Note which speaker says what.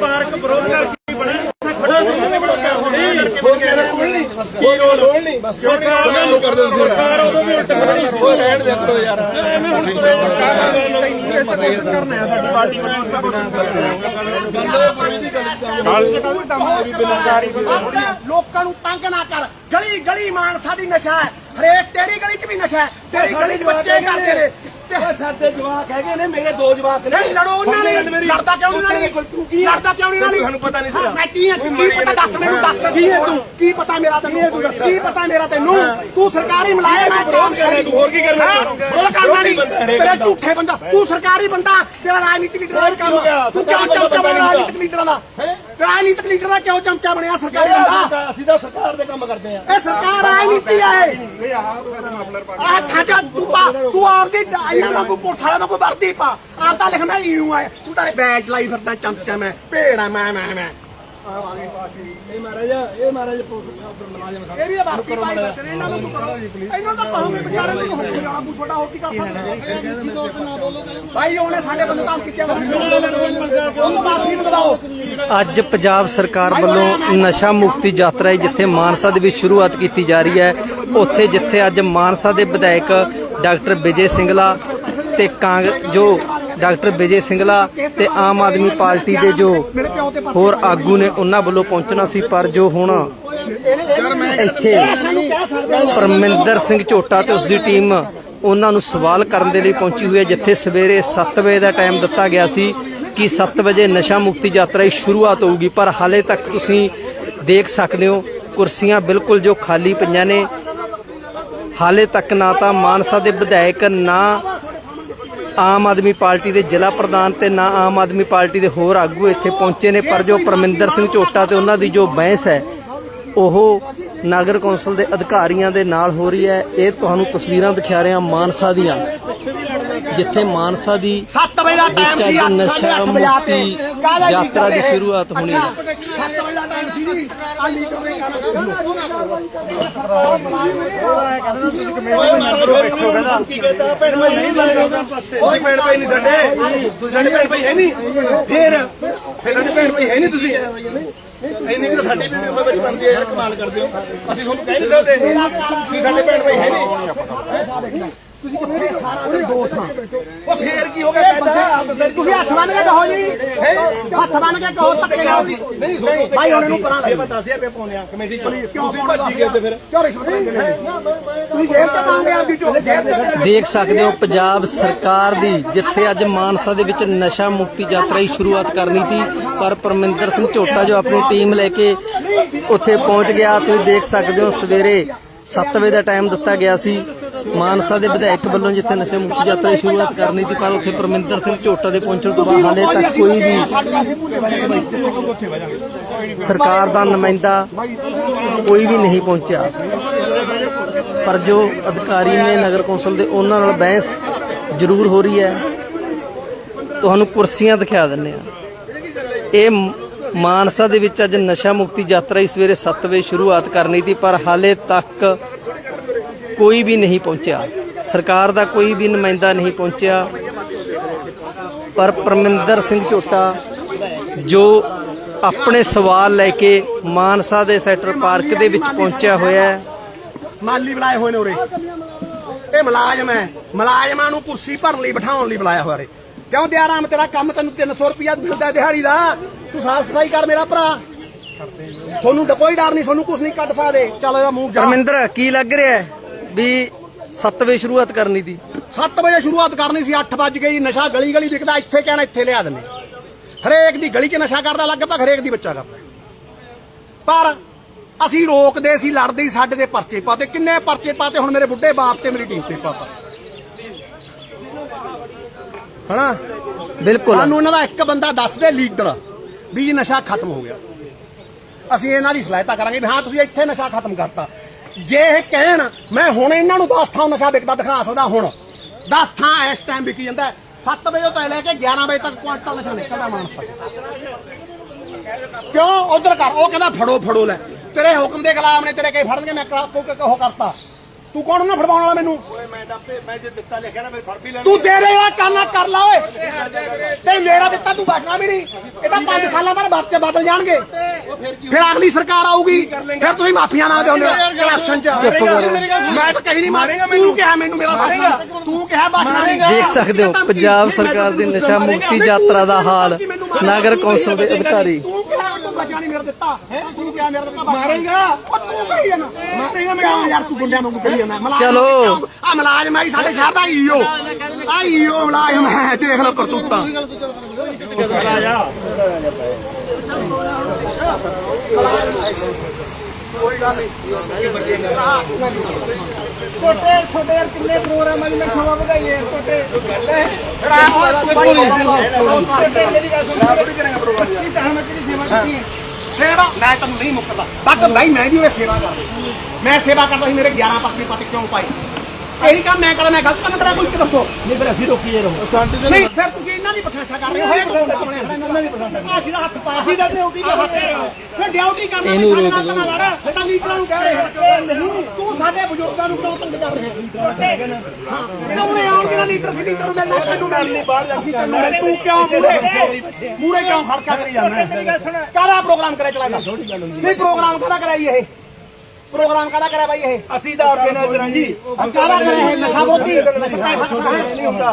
Speaker 1: Park ਵਿਰੋਧ ਨਾਲ ਕੀ ਬਣਿਆ ਉੱਥੇ ਖੜਾ ਕੀ ਰੋਲ ਰੋਲ ਨਹੀਂ ਸਰਕਾਰ ਨੂੰ ਕਰ ਦਿੰਦੇ ਸਰਕਾਰ ਉਦੋਂ ਵੀ ਉਲਟ ਖੜੀ ਸੀ। ਉਹ ਰਹਿਣ ਦੇ ਕਰੋ ਯਾਰ। ਐਵੇਂ ਹੁਣ
Speaker 2: ਕਰਨਾ ਹੈ ਸਾਡੀ ਪਾਰਟੀ ਵੱਲੋਂ
Speaker 3: ਲੋਕਾਂ ਨੂੰ ਤੰਗ ਨਾ ਕਰ। ਗਲੀ ਗਲੀ ਮਾਨਸਾ ਦੀ ਨਸ਼ਾ ਹੈ। ਹਰੇਕ ਤੇਰੀ ਗਲੀ 'ਚ ਵੀ ਨਸ਼ਾ ਹੈ। ਤੇਰੀ ਗਲੀ 'ਚ ਬੱਚੇ ਕਰਦੇ ਨੇ। ਤੇ
Speaker 2: ਸਾਡੇ ਜਵਾਕ ਹੈਗੇ ਨੇ ਮੇਰੇ ਦੋ ਜਵਾਕ ਨੇ।
Speaker 3: ਨਹੀਂ ਲੜੋ ਉਹਨਾਂ ਨਾਲ ਲੜਦਾ ਕਿਉਂ ਨਹੀਂ ਨਾਲ ਲੜਦਾ ਕਿਉਂ ਨਹੀਂ ਨਾਲ
Speaker 2: ਤੁਹਾਨੂੰ ਪਤਾ ਨਹੀਂ ਸੀਗਾ।
Speaker 3: ਮੈਂ ਕੀ ਹਾਂ ਕੀ ਪਤਾ ਦੱਸ ਮੈਨੂੰ ਦੱਸ ਕੀ ਹੈ ਤੂੰ? ਕੀ ਪਤਾ ਮੇਰਾ ਤੈਨੂੰ? ਕੀ ਪਤਾ ਮੇਰਾ ਤੈਨੂੰ? ਤੂੰ ਸਰਕਾਰੀ ਮੁਲਾਜ਼ਮ ਹੈ
Speaker 2: ਵਿਰੋਧ ਤੂੰ ਹੋਰ ਕੀ ਕਰਨਾ?
Speaker 3: ਉਹ ਕਰਨਾ ਨਹੀਂ ਤੇਰਾ ਝੂਠੇ ਬੰਦਾ। ਤੂੰ ਸਰਕਾਰੀ ਬੰਦਾ ਤੇਰਾ ਰਾਜਨੀਤਿਕ ਲੀਡਰ ਦਾ ਕੰਮ ਤੂੰ ਕਿਉਂ ਚਮਚਾ ਬਣਿਆ ਰਾਜਨੀਤਿਕ ਲੀਡਰਾਂ ਦਾ। ਰਾਜਨੀਤਿਕ ਲੀਡਰ ਕਿਉਂ ਚਮਚਾ ਬਣਿਆ ਸਰਕਾਰੀ ਬੰਦਾ
Speaker 2: ਅਸੀਂ ਤਾਂ ਸਰਕਾਰ ਦੇ ਕੰਮ ਕਰਦੇ ਆ
Speaker 3: ਇਹ ਸਰਕਾਰ ਰਾਜਨੀਤੀ ਹੈ। ਆ ਖਾਚਾ ਤੂੰ ਪਾ ਤੂੰ ਆਪਦੀ ਇਹਨਾਂ ਵਾਂਗੂ ਪੁਲਿਸ ਵਾਲਿਆਂ ਵਾਂਗੂ ਵਰਦੀ ਪਾ। ਆਪ ਤਾਂ ਲਿਖਣਾ ਯੂ ਆ। ਤੂੰ ਤਾਂ ਬੈਚ ਲਾਈ ਫਿਰਦਾ ਚਮਚਾ ਮੈਂ ਭੇੜਾ ਮੈਂ ਮੈਂ ਮੈਂ।
Speaker 2: ਇਹ ਮਹਾਰਾਜ ਇਹ ਮਹਾਰਾਜ ਮੁਲਾਜ਼ਮ
Speaker 3: ਇਹ ਵੀ ਵਰਦੀ ਪਾਈ ਫਿਰਦੇ ਨੇ, ਇਹਨਾਂ ਨੂੰ ਕਰੋ। ਇਹਨਾਂ ਦਾ ਕਹੋਗੇ ਵਿਚਾਰੇ ਨੂੰ ਹੁਕਮ ਜਾਣਾ ਤੂੰ ਛੋਟਾ ਹੋਰ ਕੀ ਕਰ ਸਕਦਾ ਭਾਈ ਉਹਨੇ ਸਾਡੇ ਬੰਦੇ ਕੰਮ ਕੀਤੇ ਉਹਨੂੰ ਮਾਫੀ ਦਿਵਾਓ
Speaker 4: ਅੱਜ ਪੰਜਾਬ ਸਰਕਾਰ ਵੱਲੋਂ ਨਸ਼ਾ ਮੁਕਤੀ ਯਾਤਰਾ ਹੈ ਜਿੱਥੇ ਮਾਨਸਾ ਦੇ ਵਿੱਚ ਸ਼ੁਰੂਆਤ ਕੀਤੀ ਜਾ ਰਹੀ ਹੈ। ਉੱਥੇ ਜਿੱਥੇ ਅੱਜ ਮਾਨਸਾ ਦੇ ਵਿਧਾਇਕ ਡਾਕਟਰ ਵਿਜੇ ਸਿੰਗਲਾ ਤੇ ਕਾਂਗ ਜੋ ਡਾਕਟਰ ਵਿਜੇ ਸਿੰਗਲਾ ਤੇ ਆਮ ਆਦਮੀ ਪਾਰਟੀ ਦੇ ਜੋ ਹੋਰ ਆਗੂ ਨੇ, ਉਹਨਾਂ ਵੱਲੋਂ ਪਹੁੰਚਣਾ ਸੀ, ਪਰ ਜੋ ਹੁਣ ਇੱਥੇ ਪਰਮਿੰਦਰ ਸਿੰਘ ਝੋਟਾ ਤੇ ਉਸ ਦੀ ਟੀਮ ਉਹਨਾਂ ਨੂੰ ਸਵਾਲ ਕਰਨ ਦੇ ਲਈ ਪਹੁੰਚੀ ਹੋਈ ਹੈ, ਜਿੱਥੇ ਸਵੇਰੇ 7 ਵਜੇ ਦਾ ਟਾਈਮ ਦਿੱਤਾ ਗਿਆ ਸੀ ਕਿ 7 ਵਜੇ ਨਸ਼ਾ ਮੁਕਤੀ ਯਾਤਰਾ ਦੀ ਸ਼ੁਰੂਆਤ ਹੋਊਗੀ, ਪਰ ਹਾਲੇ ਤੱਕ ਤੁਸੀਂ ਦੇਖ ਸਕਦੇ ਹੋ, ਕੁਰਸੀਆਂ ਬਿਲਕੁਲ ਜੋ ਖਾਲੀ ਪਈਆਂ ਨੇ। ਹਾਲੇ ਤੱਕ ਨਾ ਤਾਂ ਮਾਨਸਾ ਦੇ ਵਿਧਾਇਕ, ਨਾ ਆਮ ਆਦਮੀ ਪਾਰਟੀ ਦੇ ਜ਼ਿਲ੍ਹਾ ਪ੍ਰਧਾਨ ਤੇ ਨਾ ਆਮ ਆਦਮੀ ਪਾਰਟੀ ਦੇ ਹੋਰ ਆਗੂ ਇੱਥੇ ਪਹੁੰਚੇ ਨੇ ਪਰ ਜੋ ਪਰਮਿੰਦਰ ਸਿੰਘ ਝੋਟਾ ਤੇ ਉਹਨਾਂ ਦੀ ਜੋ ਬਹਿਸ ਹੈ ਉਹ ਨਗਰ ਕੌਂਸਲ ਦੇ ਅਧਿਕਾਰੀਆਂ ਦੇ ਨਾਲ ਹੋ ਰਹੀ ਹੈ ਇਹ ਤੁਹਾਨੂੰ ਤਸਵੀਰਾਂ ਦਿਖਾ ਰਿਹਾ ਮਾਨਸਾ ਦੀਆਂ ਜਿੱਥੇ ਮਾਨਸਾ ਦੀ
Speaker 3: 7 ਵਜੇ ਦਾ ਟਾਈਮ ਸੀ
Speaker 4: ਅੱਜ
Speaker 3: 8
Speaker 4: ਨਸ਼ਾ
Speaker 3: ਅੱਠ ਵਜੇ
Speaker 4: ਯਾਤਰਾ ਦੀ? ਸ਼ੁਰੂਆਤ ਹੋਣੀ ਹੈ।
Speaker 3: ਅੱਛਾ, 7 ਵਜੇ ਦਾ ਟਾਈਮ
Speaker 2: ਕੀ ਕਹਿੰਦਾ ਭੈਣ ਭਾਈ ਨਹੀਂ ਲੱਗਦਾ ਕੋਈ ਭੈਣ ਭਾਈ ਨਹੀਂ ਸਾਡੇ ਤੁਸੀਂ ਸਾਡੇ ਭੈਣ ਭਾਈ ਹੈ ਨਹੀਂ ਫੇਰ ਫੇਰ ਸਾਡੇ ਭੈਣ ਭਾਈ ਹੈ ਨਹੀਂ ਤੁਸੀਂ ਇੰਨੀ ਕਿ ਸਾਡੀ ਵੀ ਜ਼ਿੰਮੇਵਾਰੀ ਬਣਦੀ ਹੈ ਯਾਰ ਕਮਾਲ ਕਰਦੇ ਹੋ ਅਸੀਂ ਤੁਹਾਨੂੰ ਕਹਿ ਨਹੀਂ ਸਕਦੇ ਤੁਸੀਂ ਸਾਡੇ ਭੈਣ ਭਾਈ ਹੈ ਨਹੀਂ ਉਹ ਫੇਰ ਕੀ ਹੋ ਗਿਆ ਕਹਿੰਦਾ ਆਪ ਦੱਸੋ
Speaker 3: ਤੁਸੀਂ ਹੱਥ ਬੰਨ ਕੇ ਕਹੋ ਜੀ। ਹੱਥ ਬੰਨ ਕੇ ਕਹੋ ਧੱਕੇ ਨਾਲ। ਸੀ
Speaker 2: ਨਹੀਂ
Speaker 3: ਭਾਈ ਉਹਨਾਂ ਨੂੰ ਪਰਾਂ
Speaker 2: ਬਤਾ ਸੀ ਆਪੇ ਪਾਉਣੇ ਆ ਕਮੇਟੀ ਚ ਤੁਸੀਂ ਭੱਜੀ ਗਏ ਤੇ ਫਿਰ।
Speaker 3: ਕਿਉਂ ਰਿਸ਼ਵਤ ਲੈਂਦੇ ਤੁਸੀਂ? ਜੇਬ ਤੇ ਪਾਉਂਗੇ ਆਪਦੀ ਝੋਲੇ ਜੇਬ ਤੇ
Speaker 4: ਦੇਖ ਸਕਦੇ ਹੋ ਪੰਜਾਬ ਸਰਕਾਰ ਦੀ ਜਿੱਥੇ ਅੱਜ ਮਾਨਸਾ ਦੇ ਵਿੱਚ ਨਸ਼ਾ ਮੁਕਤੀ ਯਾਤਰਾ ਦੀ ਸ਼ੁਰੂਆਤ ਕਰਨੀ ਸੀ ਪਰ ਪਰਮਿੰਦਰ ਸਿੰਘ ਝੋਟਾ ਜੋ ਆਪਣੀ ਟੀਮ ਲੈ ਕੇ ਉੱਥੇ ਪਹੁੰਚ ਗਿਆ ਤੁਸੀਂ ਦੇਖ ਸਕਦੇ ਹੋ ਸਵੇਰੇ 7 ਵਜੇ ਦਾ ਟਾਈਮ ਦਿੱਤਾ ਗਿਆ ਸੀ। ਮਾਨਸਾ ਦੇ ਵਿਧਾਇਕ ਵੱਲੋਂ ਜਿੱਥੇ ਨਸ਼ਾ ਮੁਕਤੀ ਯਾਤਰਾ ਦੀ ਸ਼ੁਰੂਆਤ ਕਰਨੀ ਸੀ, ਪਰ ਉੱਥੇ ਪਰਮਿੰਦਰ ਸਿੰਘ ਝੋਟਾ ਦੇ ਪਹੁੰਚਣ ਤੋਂ ਬਾਅਦ ਹਾਲੇ ਤੱਕ ਕੋਈ ਵੀ ਸਰਕਾਰ ਦਾ ਨੁਮਾਇੰਦਾ ਕੋਈ ਵੀ ਨਹੀਂ ਪਹੁੰਚਿਆ। ਪਰ ਜੋ ਅਧਿਕਾਰੀ ਨੇ ਨਗਰ ਕੌਂਸਲ ਦੇ, ਉਹਨਾਂ ਨਾਲ ਬਹਿਸ ਜ਼ਰੂਰ ਹੋ ਰਹੀ ਹੈ। ਤੁਹਾਨੂੰ ਕੁਰਸੀਆਂ ਦਿਖਾ ਦਿੰਨੇ ਆ ਇਹ ਮ- ਮਾਨਸਾ ਦੇ ਵਿੱਚ ਅੱਜ ਨਸ਼ਾ ਮੁਕਤੀ ਯਾਤਰਾ ਇਸ ਸਵੇਰੇ 7 ਵਜੇ ਸ਼ੁਰੂਆਤ ਕਰਨੀ ਸੀ, ਪਰ ਹਾਲੇ ਤੱਕ ਕੋਈ ਵੀ ਨਹੀਂ ਪਹੁੰਚਿਆ। ਸਰਕਾਰ ਦਾ ਕੋਈ ਵੀ ਨੁਮਾਇੰਦਾ ਨਹੀਂ ਪਹੁੰਚਿਆ। ਪਰ ਪਰਮਿੰਦਰ ਸਿੰਘ ਝੋਟਾ ਜੋ ਆਪਣੇ ਸਵਾਲ ਲੈ ਕੇ ਮਾਨਸਾ ਦੇ ਸੈਕਟਰ ਪਾਰਕ ਦੇ ਵਿੱਚ ਪਹੁੰਚਿਆ ਹੋਇਆ ਹੈ।
Speaker 3: ਮਾਲੀ ਬੁਲਾਏ ਹੋਏ ਨੇ ਉਰੇ। ਇਹ ਮੁਲਾਜ਼ਮ ਹੈ। ਮੁਲਾਜ਼ਮਾਂ ਨੂੰ ਕੁਰਸੀ ਭਰਨ ਲਈ ਬਿਠਾਉਣ ਲਈ ਬੁਲਾਇਆ ਹੋਇਆ ਰੇ ਕਿਉਂ ਦਿਆਰਾਮ ਤੇਰਾ ਕੰਮ ਤੈਨੂੰ 300 ਰੁਪਇਆ ਮਿਲਦਾ ਦਿਹਾੜੀ ਦਾ? ਤੂੰ ਸਾਫ਼ ਸਫ਼ਾਈ ਕਰ ਮੇਰਾ ਭਰਾ। ਤੁਹਾਨੂੰ ਕੋਈ ਡਰ ਨਹੀਂ ਤੁਹਾਨੂੰ ਕੁਝ ਨਹੀਂ ਕੱਢ ਸਕਦੇ। ਚੱਲ ਇਹਦਾ ਮੂੰਹ
Speaker 4: ਪਰਮਿੰਦਰ ਕੀ ਲੱਗ ਰਿਹਾ ਹੈ? ਵੀ 7 ਵਜੇ ਸ਼ੁਰੂਆਤ ਕਰਨੀ ਸੀ।
Speaker 3: 7 ਵਜੇ ਸ਼ੁਰੂਆਤ ਕਰਨੀ ਸੀ 8 ਵਜ ਗਈ ਨਸ਼ਾ ਗਲੀ ਗਲੀ ਵਿਕਦਾ ਇੱਥੇ ਕਹਿਣਾ ਇੱਥੇ ਲਿਆ ਦਿੰਦੇ। ਹਰੇਕ ਦੀ ਗਲੀ 'ਚ ਨਸ਼ਾ ਕਰਦਾ ਲਗਭਗ ਹਰੇਕ ਦੀ ਬੱਚਾ ਕਰਦਾ। ਪਰ ਅਸੀਂ ਰੋਕਦੇ ਸੀ ਲੜਦੇ ਸੀ ਸਾਡੇ ਦੇ ਪਰਚੇ ਪਾਤੇ। ਕਿੰਨੇ ਪਰਚੇ ਪਾਤੇ ਹੁਣ ਮੇਰੇ ਬੁੱਢੇ ਬਾਪ ਤੇ ਮੇਰੀ ਟੀਮ ਤੇ ਪਾਤਾ। ਹਨਾ?
Speaker 4: ਬਿਲਕੁਲ।
Speaker 3: ਸਾਨੂੰ ਇਹਨਾਂ ਦਾ ਇੱਕ ਬੰਦਾ ਦੱਸ ਦੇ ਲੀਡਰ ਵੀ ਇਹ ਨਸ਼ਾ ਖਤਮ ਹੋ ਗਿਆ। ਅਸੀਂ ਇਹਨਾਂ ਦੀ ਸਲਾਹਤਾ ਕਰਾਂਗੇ ਵੀ ਹਾਂ ਤੁਸੀਂ ਇੱਥੇ ਨਸ਼ਾ ਖਤਮ ਕਰਤਾ। ਜੇ ਇਹ ਕਹਿਣ, ਮੈਂ ਹੁਣ ਇਹਨਾਂ ਨੂੰ 10 ਥਾਂ ਨਸ਼ਾ ਵਿਕਦਾ ਦਿਖਾ ਸਕਦਾ ਹੁਣ। 10 ਥਾਂ ਇਸ ਟਾਈਮ ਵਿਕੀ ਜਾਂਦਾ 7 ਵਜੇ ਤੋਂ ਲੈ ਕੇ 11 ਵਜੇ ਤੱਕ ਕੁਆਂਟਲ ਨਸ਼ਾ ਨਿਕਲਦਾ ਮਾਨਸਾ ਕਿਉਂ? ਉਧਰ ਕਰ। ਉਹ ਕਹਿੰਦਾ, ਫੜੋ ਫੜੋ ਲੈ। ਤੇਰੇ ਹੁਕਮ ਦੇ ਖਿਲਾਫ ਨੇ, ਤੇਰੇ ਕਈ ਫੜਨਗੇ, ਮੈਂ ਕਰਾ ਕੋ ਕਰਤਾ। ਤੂੰ ਕੌਣ ਉਹਨਾਂ ਫੜਵਾਉਣ ਵਾਲਾ ਮੈਨੂੰ?
Speaker 2: ਓਏ ਮੈਂ ਤਾਂ ਆਪੇ- ਮੈਂ ਜੇ ਦਿੱਤਾ ਲਿਖਿਆ ਨਾ ਮੇਰੇ ਫੜ ਵੀ ਲੈਣਾ।
Speaker 3: ਤੂੰ ਦੇ ਦੇ ਕਰਨਾ ਕਰ ਲਾ ਓਏ। ਤੇ ਮੇਰਾ ਦਿੱਤਾ ਤੂੰ ਬਚਣਾ ਵੀ ਨਹੀਂ। ਇਹ ਤਾਂ 5 ਸਾਲਾਂ ਬਾਅਦ ਬੱਚੇ ਬਦਲ ਜਾਣਗੇ। ਫਿਰ ਅਗਲੀ ਸਰਕਾਰ ਆਊਗੀ। ਫਿਰ ਤੁਸੀਂ ਮਾਫੀਆਂ ਨਾ ਦਿਓ ਇਲੈਕਸ਼ਨ ਚ। ਮੈਂ ਤਾਂ ਕਹੀ ਨਹੀਂ ਮਾਰੇਗਾ ਤੂੰ ਕਿਹਾ ਮੈਨੂੰ ਮੇਰਾ ਬਚਣਾ ਤੂੰ ਕਿਹਾ ਬਚਣਾ ਨਹੀਂ।
Speaker 4: ਦੇਖ ਸਕਦੇ ਹੋ ਪੰਜਾਬ ਸਰਕਾਰ ਦੀ ਨਸ਼ਾ ਮੁਕਤੀ ਯਾਤਰਾ ਦਾ ਹਾਲ ਨਗਰ ਕੌਂਸਲ ਦੇ ਅਧਿਕਾਰੀ।
Speaker 3: ਤੂੰ ਕਿਹਾ ਤੂੰ ਬਚਣਾ ਨਹੀਂ ਮੇਰਾ ਦਿੱਤਾ। ਤੂੰ ਕਿਹਾ ਮੇਰਾ ਦਿੱਤਾ ਮਾਰੇਗਾ। ਉਹ ਤੂੰ ਕਹੀ ਜਾਣਾ। ਮਾਰੇਗਾ ਮੈਂ ਯਾਰ ਤੂੰ ਗੁੰਡਿਆਂ ਨੂੰ ਕਹੀ ਜਾਣਾ?
Speaker 4: ਚਲੋ।
Speaker 3: ਆ ਮੁਲਾਜ਼ਮ ਆਈ ਸਾਡੇ ਸ਼ਹਿਰ ਦਾ ਈਓ। ਆ ਈਓ ਮੁਲਾਜ਼ਮ ਹੈ ਦੇਖ ਲਓ ਕਰਤੂਤਾਂ।
Speaker 5: ਛੋਟੇ ਛੋਟੇ ਯਾਰ ਕਿੰਨੇ ਪ੍ਰੋਗਰਾਮ ਆ ਜੀ ਮੈਂ ਖਵਾ ਵਧਾਈਏ ਛੋਟੇ। ਛੋਟੇ ਮੇਰੀ ਗੱਲ ਸੁਣ। ਥੋੜੀ ਕਰਾਂਗਾ ਪ੍ਰੋਗਰਾਮ 25 ਸਹਿਮਤ ਦੀ ਸੇਵਾ ਕੀਤੀ ਹੈ?
Speaker 3: ਸੇਵਾ? ਮੈਂ ਤੁਹਾਨੂੰ ਨਹੀਂ ਮੁੱਕਦਾ ਬਟ ਨਹੀਂ ਮੈਂ ਵੀ ਉਹ ਸੇਵਾ ਕਰਦਾ। ਮੈਂ ਸੇਵਾ ਕਰਦਾ ਸੀ ਮੇਰੇ 11 ਪੱਕੇ ਪੱਟ ਕਿਉਂ ਪਾਏ? ਇਹੀ ਕੰਮ ਮੈਂ ਕਰਦਾ ਮੈਂ ਗਲਤ ਕੰਮ ਕਰਾਂ ਕੋਈ ਦੱਸੋ। ਨਹੀਂ ਫਿਰ ਅਸੀਂ ਰੋਕੀਏ ਰਹੋ। ਨਹੀਂ ਫਿਰ ਤੁਸੀਂ ਇਹਨਾਂ ਦੀ ਪ੍ਰਸ਼ੰਸਾ ਕਰ ਰਹੇ ਹੋ ਹੋਏ ਕੌਣ ਆਪਣੇ ਇਹਨਾਂ ਦੀ ਪ੍ਰਸ਼ੰਸਾ ਆ ਜਿਹਦਾ ਹੱਥ ਪਾਇਆ ਸੀ ਦਾ ਡਿਊਟੀ ਦਾ ਹੱਥ ਫਿਰ ਡਿਊਟੀ ਕਰਨ ਦੇ ਸਾਡੇ ਨਾਲ ਤਾਂ ਲੜ ਇਹ ਤਾਂ ਲੀਡਰਾਂ ਨੂੰ ਕਹਿ ਰਹੇ ਨਹੀਂ। ਤੂੰ ਸਾਡੇ ਬਜ਼ੁਰਗਾਂ ਨੂੰ ਕਿਉਂ ਤੰਗ ਕਰ ਰਿਹਾ? ਹਾਂ। ਇਹਨਾਂ ਨੂੰ ਆਉਣਗੇ ਨਾ ਲੀਡਰ ਸੀ ਲੀਡਰ ਨੂੰ ਮਿਲਣਾ ਤੈਨੂੰ ਮਿਲ ਨਹੀਂ ਬਾਹਰ ਜਾ ਕੇ ਤੂੰ ਕਿਉਂ ਮੂਰੇ ਮੂਰੇ ਕਿਉਂ ਖੜਕਾ ਕਰੀ ਜਾਂਦਾ ਕਾਹਦਾ ਪ੍ਰੋਗਰਾਮ ਕਰਿਆ ਚਲਾ ਦੱਸ ਨਹੀਂ ਪ੍ਰੋਗਰਾਮ ਕਾਹਦਾ ਕਰਾਈ ਇਹ? ਪ੍ਰੋਗਰਾਮ ਕਾਹਦਾ ਕਰਿਆ ਬਾਈ ਇਹ?
Speaker 2: ਅਸੀਂ ਤਾਂ ਆਰਗੇਨਾਈਜ਼ਰ ਹਾਂ ਜੀ।
Speaker 3: ਕਾਹਦਾ ਕਰਿਆ ਇਹ? ਨਸ਼ਾ ਬੋਤੀ ਨਸ਼ਾ ਪੈਸਾ ਨਹੀਂ ਹੁੰਦਾ।